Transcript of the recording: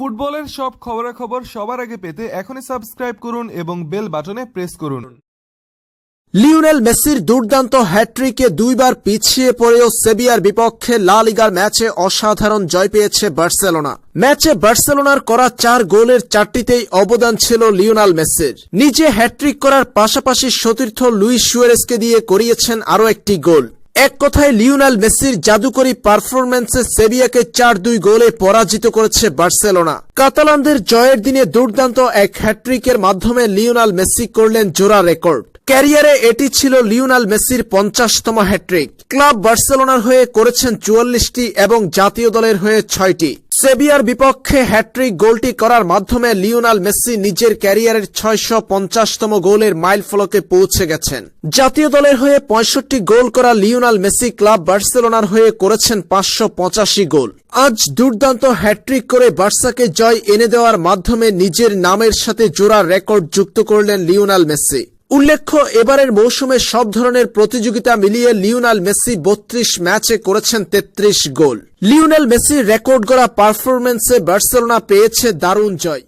ফুটবলের সব খবরাখবর সবার আগে পেতে এখনই সাবস্ক্রাইব করুন এবং বেল বাটনে প্রেস করুন। লিওনেল মেসির দুর্দান্ত হ্যাট্রিকে দুইবার পিছিয়ে পড়েও সেবিয়ার বিপক্ষে লা লিগার ম্যাচে অসাধারণ জয় পেয়েছে বার্সেলোনা। ম্যাচে বার্সেলোনার করা চার গোলের চারটিতেই অবদান ছিল লিওনাল মেসির। নিজে হ্যাট্রিক করার পাশাপাশি সতীর্থ লুইস সুয়ারেসকে দিয়ে করিয়েছেন আরও একটি গোল। এক কথায় লিওনাল মেসির জাদুকরী পারফরম্যান্সে সেভিয়াকে চার দুই গোলে পরাজিত করেছে বার্সেলোনা। কাতালানদের জয়ের দিনে দুর্দান্ত এক হ্যাট্রিকের মাধ্যমে লিওনাল মেসি করলেন জোড়া রেকর্ড। ক্যারিয়ারে এটি ছিল লিওনাল মেসির পঞ্চাশতম হ্যাট্রিক ক্লাব বার্সেলোনার হয়ে করেছেন চুয়াল্লিশটি এবং জাতীয় দলের হয়ে ছয়টি। সেবিয়ার বিপক্ষে হ্যাট্রিক গোলটি করার মাধ্যমে লিওনাল মেসি নিজের ক্যারিয়ারের ছয়শো পঞ্চাশতম গোলের মাইল ফলকে পৌঁছে গেছেন। জাতীয় দলের হয়ে পঁয়ষট্টি গোল করা লিওনাল মেসি ক্লাব বার্সেলোনার হয়ে করেছেন পাঁচশো পঁচাশি গোল। আজ দুর্দান্ত হ্যাট্রিক করে বার্সাকে জয় এনে দেওয়ার মাধ্যমে নিজের নামের সাথে জোড়া রেকর্ড যুক্ত করলেন লিওনাল মেসি। উল্লেখ্য, এবারের মৌসুমে সব ধরনের প্রতিযোগিতা মিলিয়ে লিওনাল মেসি বত্রিশ ম্যাচে করেছেন তেত্রিশ গোল। লিওনেল মেসির রেকর্ড করা পারফরমেন্সে বার্সেলোনা পেয়েছে দারুণ জয়।